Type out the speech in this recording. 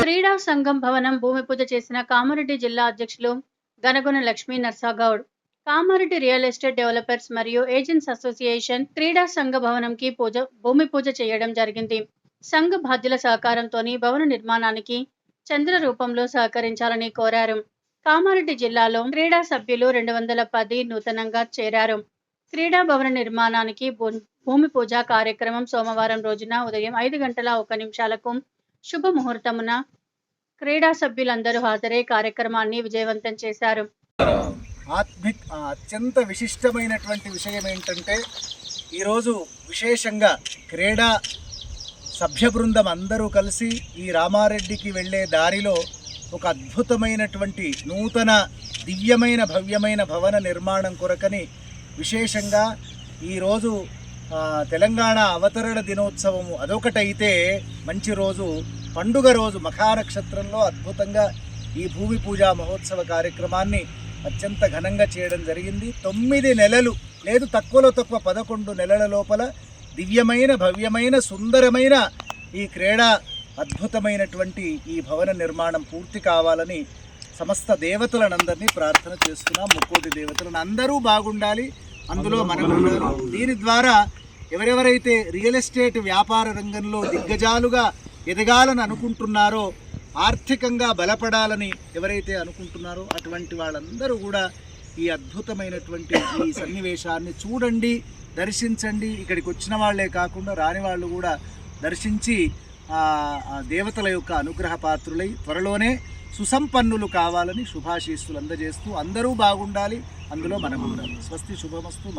క్రీడా సంఘం భవనం భూమి పూజ చేసిన కామారెడ్డి జిల్లా అధ్యక్షులు Ganagona Lakshmi Narsagoud. Kamareddy real estate developers మరియు ఏజెంట్స్ అసోసియేషన్ క్రీడా సంఘ భవనంకి పూజ భూమి పూజ చేయడం జరిగింది. సంఘ బాధ్యుల సహకారంతోని భవన నిర్మాణానికి చంద్ర రూపంలో సహకరించాలని కోరారు. కామారెడ్డి జిల్లాలో క్రీడా సభ్యులు రెండు వందల పది నూతనంగా చేరారు. క్రీడా భవన నిర్మాణానికి భూ- భూమి పూజ కార్యక్రమం సోమవారం రోజున ఉదయం ఐదు గంటల ఒక నిమిషాలకు శుభ ముహూర్తమున క్రీడా సభ్యులందరూ హాజరై కార్యక్రమాన్ని విజయవంతం చేశారు. ఆత్మిక్ అత్యంత విశిష్టమైనటువంటి విషయం ఏంటంటే ఈరోజు విశేషంగా క్రీడా సభ్య బృందం అందరూ కలిసి ఈ రామారెడ్డికి వెళ్ళే దారిలో ఒక అద్భుతమైనటువంటి నూతన దివ్యమైన భవ్యమైన భవన నిర్మాణం కొరకని విశేషంగా ఈరోజు తెలంగాణ అవతరణ దినోత్సవము అదొకటైతే మంచి రోజు. పండుగ రోజు మఖానక్షత్రంలో అద్భుతంగా ఈ భూమి పూజా మహోత్సవ కార్యక్రమాన్ని అత్యంత ఘనంగా చేయడం జరిగింది. తొమ్మిది నెలలు లేదు తక్కువలో తక్కువ పదకొండు నెలల లోపల దివ్యమైన భవ్యమైన సుందరమైన ఈ క్రీడా అద్భుతమైనటువంటి ఈ భవన నిర్మాణం పూర్తి కావాలని సమస్త దేవతలనందరినీ ప్రార్థన చేస్తున్నాం. ముక్కోటి దేవతలను అందరూ బాగుండాలి. అందులో మనం దీని ద్వారా ఎవరెవరైతే రియల్ ఎస్టేట్ వ్యాపార రంగంలో దిగ్గజాలుగా ఎదగాలని అనుకుంటున్నారో ఆర్థికంగా బలపడాలని ఎవరైతే అనుకుంటున్నారో అటువంటి వాళ్ళందరూ కూడా ఈ అద్భుతమైనటువంటి ఈ సన్నివేశాన్ని చూడండి దర్శించండి. ఇక్కడికి వచ్చిన వాళ్ళే కాకుండా రాని వాళ్ళు కూడా దర్శించి దేవతల యొక్క అనుగ్రహ పాత్రులై త్వరలోనే సుసంపన్నులు కావాలని శుభాశీస్సులు అందజేస్తూ అందరూ బాగుండాలి అందులో మనం ఉండాలి స్వస్తి శుభమస్తు